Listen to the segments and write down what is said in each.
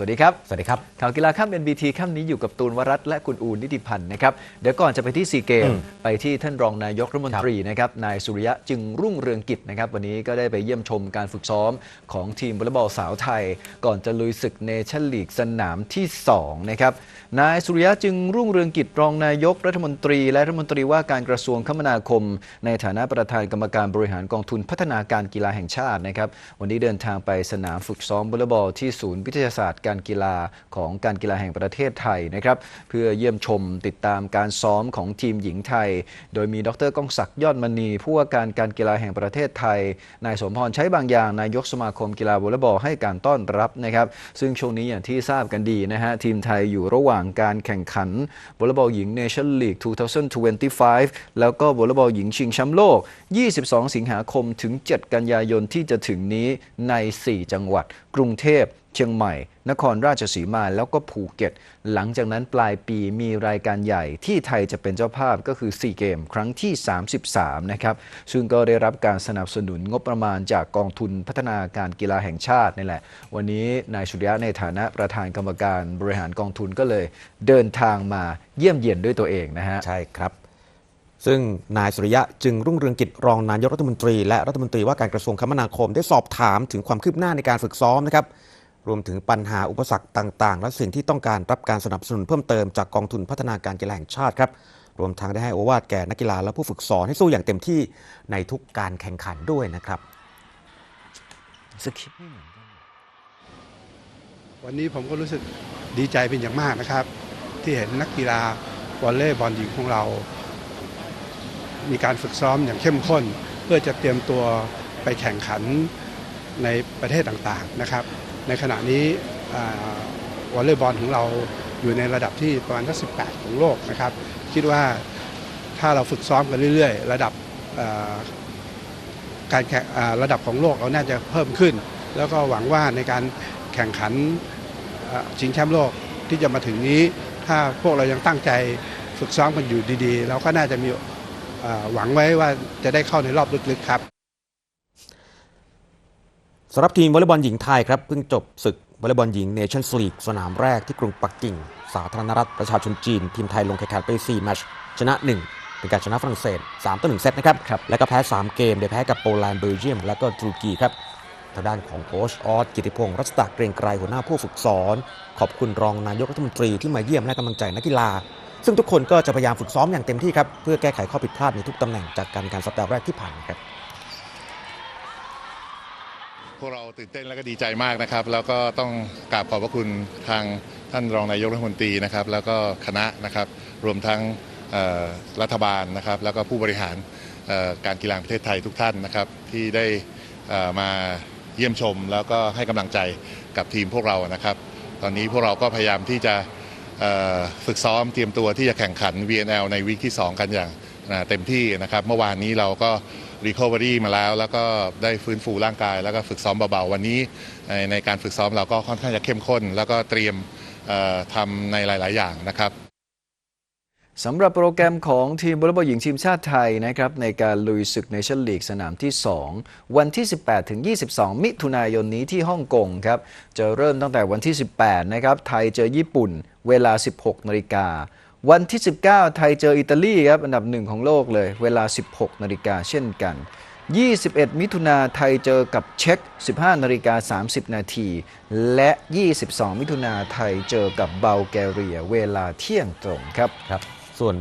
สวัสดีครับ สวัสดีครับ ข่าวกีฬาข้าม NBT ค่ำนี้อยู่กับตูนวรัตน์และคุณอูนนิติพันธ์นะครับ เดี๋ยวก่อนจะไปที่ซีเกมอืมไปที่ท่านรองนายกรัฐมนตรีนะครับ นายสุริยะจึงรุ่งเรืองกิจนะครับ วันนี้ก็ได้ไปเยี่ยมชมการฝึกซ้อมของทีมวอลเลย์บอลสาวไทย ก่อนจะลุยศึกเนชั่นลีกสนามที่2นะครับ นายสุริยะจึงรุ่งเรืองกิจรองนายกรัฐมนตรี และรัฐมนตรีว่าการกระทรวงคมนาคม ในฐานะประธานกรรมการบริหารกองทุนพัฒนาการกีฬาแห่งชาตินะครับ วันนี้เดินทางไปสนามฝึกซ้อมวอลเลย์บอลที่ศูนย์วิทยาศาสตร์การกีฬาของการกีฬาแห่งประเทศไทยนะครับเพื่อเยี่ยมชมติดตามการซ้อมของทีมหญิงไทย โดยมีดรก้องศักดิ์ยอดมณีผู้ว่าการการกีฬาแห่งประเทศไทย นายสมพรใช้บางอย่างนายกสมาคมกีฬาวอลเลย์บอลให้การต้อนรับนะครับ ซึ่งช่วงนี้อย่างที่ทราบกันดีนะฮะทีมไทยอยู่ระหว่างการแข่งขันวอลเลย์บอลหญิงเนชั่นลีก 2025 แล้วก็วอลเลย์บอลหญิงชิงแชมป์โลก 22 สิงหาคมถึง 7 กันยายนที่จะถึงนี้ใน 4 จังหวัดกรุงเทพ เชียงใหม่ นครราชสีมาแล้วก็ภูเก็ต หลังจากนั้นปลายปีมีรายการใหญ่ที่ไทยจะเป็นเจ้าภาพก็คือ 4 เกม ครั้งที่ 33 นะครับ ซึ่งก็ได้รับการสนับสนุนงบประมาณจากกองทุนพัฒนาการกีฬาแห่งชาตินี่แหละ วันนี้นายสุริยะในฐานะประธานกรรมการบริหารกองทุนก็เลย เดินทางมาเยี่ยมเยียนด้วยตัวเองนะฮะ ใช่ครับซึ่งนายสุริยะจึงรุ่งเรืองกิจรองนายกรัฐมนตรี และรัฐมนตรีว่าการกระทรวงคมนาคมได้สอบถามถึงความคืบหน้าในการฝึกซ้อมนะครับ รวมถึงปัญหาอุปสรรคต่าง ๆ และสิ่งที่ต้องการรับการสนับสนุนเพิ่มเติมจากกองทุนพัฒนาการกีฬาแห่งชาติครับ รวมทั้งได้ให้โอวาทแก่นักกีฬาและผู้ฝึกสอนให้สู้อย่างเต็มที่ในทุกการแข่งขันด้วยนะครับวันนี้ผมก็รู้สึกดีใจเป็นอย่างมากนะครับ ที่เห็นนักกีฬาวอลเลย์บอลหญิงของเรา มีการฝึกซ้อมอย่างเข้มข้น เพื่อจะเตรียมตัวไปแข่งขันในประเทศต่างๆนะครับ ในขณะนี้วอลเลย์บอลของเราอยู่ในระดับที่ประมาณที่18 ของโลกนะครับ คิดว่าถ้าเราฝึกซ้อมกันเรื่อยๆ ระดับการแข่งระดับของโลกเราน่าจะเพิ่มขึ้น แล้วก็หวังว่าในการแข่งขันชิงแชมป์โลกที่จะมาถึงนี้ ถ้าพวกเรายังตั้งใจฝึกซ้อมกันอยู่ดีๆ เราก็น่าจะมีหวังไว้ว่าจะได้เข้าในรอบลึกๆครับ สำหรับทีมวอลเลย์บอลหญิงไทยครับเพิ่งจบศึกวอลเลย์บอลหญิงเนชั่นส์ลีกสนามแรกที่กรุงปักกิ่ง สาธารณรัฐประชาชนจีน ทีมไทยลงแข่งขันไป 4 แมตช์ชนะ 1เป็นการชนะฝรั่งเศส 3 ต่อ 1 เซตนะครับครับแล้วก็แพ้ 3 เกม โดยแพ้กับโปแลนด์เบลเยียม และก็ตุรกีครับ ทางด้านของโค้ชออสกิติพงศ์รัชตะเกรงไกรหัวหน้าผู้ฝึกสอน ขอบคุณรองนายกรัฐมนตรีที่มาเยี่ยมและกำลังใจนักกีฬา ซึ่งทุกคนก็จะพยายามฝึกซ้อมอย่างเต็มที่ครับ เพื่อแก้ไขข้อผิดพลาดในทุกตำแหน่งจากการแข่งขันสัปดาห์แรกที่ผ่านมาครับ พวกเราตื่นเต้นและก็ดีใจมากนะครับ แล้วก็ต้องกราบขอบพระคุณทางท่านรองนายกรัฐมนตรีนะครับ แล้วก็คณะนะครับ รวมทั้งรัฐบาลนะครับ แล้วก็ผู้บริหารการกีฬาประเทศไทยทุกท่านนะครับ ที่ได้มาเยี่ยมชม แล้วก็ให้กำลังใจกับทีมพวกเรานะครับ ตอนนี้พวกเราก็พยายามที่จะฝึกซ้อมเตรียมตัวที่จะแข่งขัน VNL ในวีคที่ 2 กันอย่างเต็มที่นะครับ เมื่อวานนี้เราก็ Recovery มาแล้ว แล้วก็ได้ฟื้นฟูร่างกาย แล้วก็ฝึกซ้อมเบาๆ วันนี้ในในการฝึกซ้อมเราก็ค่อนข้างจะเข้มข้น แล้วก็เตรียมทำในหลาย ๆ อย่างนะครับสำหรับโปรแกรมของทีมวอลเลย์บอลหญิงทีมชาติไทยนะครับในการลุยศึกเนชั่นลีกสนามที่ 2 วันที่ 18 ถึง 22 มิถุนายนนี้ที่ฮ่องกงครับ จะเริ่มตั้งแต่วันที่ 18 นะครับ ไทยเจอญี่ปุ่น เวลา 16 นาฬิกา วันที่ 19 ไทยเจออิตาลีครับอันดับหนึ่งของโลกเลย เวลา 16 นาฬิกาเช่นกัน 21 มิถุนาไทยเจอกับเช็ก15 นาฬิกา 30 นาที และ 22 มิถุนาไทยเจอกับเบลแกเรีย เวลาเที่ยงตรงครับครับ ส่วน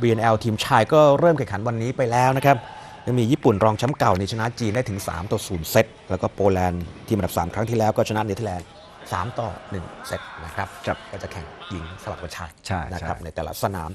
BNL ทีมชายก็เริ่มแข่งขันวันนี้ไปแล้วนะครับยังมีญี่ปุ่นรองแชมป์เก่าในชนะจีนได้ถึง 3 ต่อ 0 เซต แล้วก็โปแลนด์ทีมอันดับ 3 ครั้งที่แล้วก็ชนะเนเธอร์แลนด์ 3 ต่อ 1 เซตนะครับครับ ก็จะแข่งหญิงสลับกับชายใช่นะครับใช่ ในแต่ละสนาม